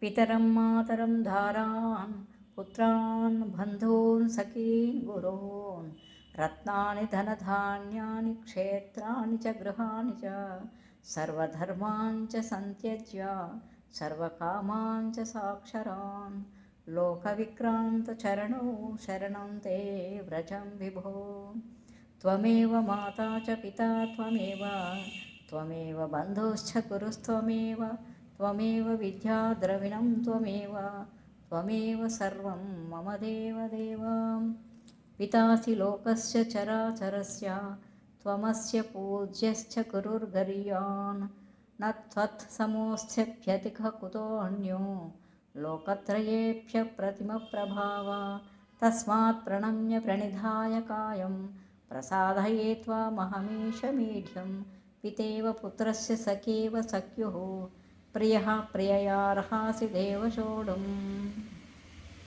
पितरं मातरं धारान् पुत्रान् बन्धून् सखीन् गुरून् रत्नानि धनधान्यानि क्षेत्राणि च गृहाणि च सर्वधर्मान् च सन्त्यज्य सर्वकामान् च साक्षरान् लोकविक्रान्तचरणौ शरणं ते व्रजं विभो त्वमेव माता च पिता त्वमेव त्वमेव बन्धुश्च गुरुस्त्वमेव त्वमेव विद्याद्रविणं त्वमेव त्वमेव सर्वं मम देवदेव पितासि लोकस्य चराचरस्य त्वमस्य पूज्यश्च गुरुर्गरीयान् न त्वत्समोऽस्त्यभ्यधिकः कुतोऽन्यो लोकत्रयेभ्यप्रतिमप्रभाव तस्मात् प्रणम्य प्रणिधाय कायं प्रसादये त्वामहमीशमीढ्यं पितेव पुत्रस्य सखेव सख्युः प्रियः प्रिययार्हासि देवशोढुम्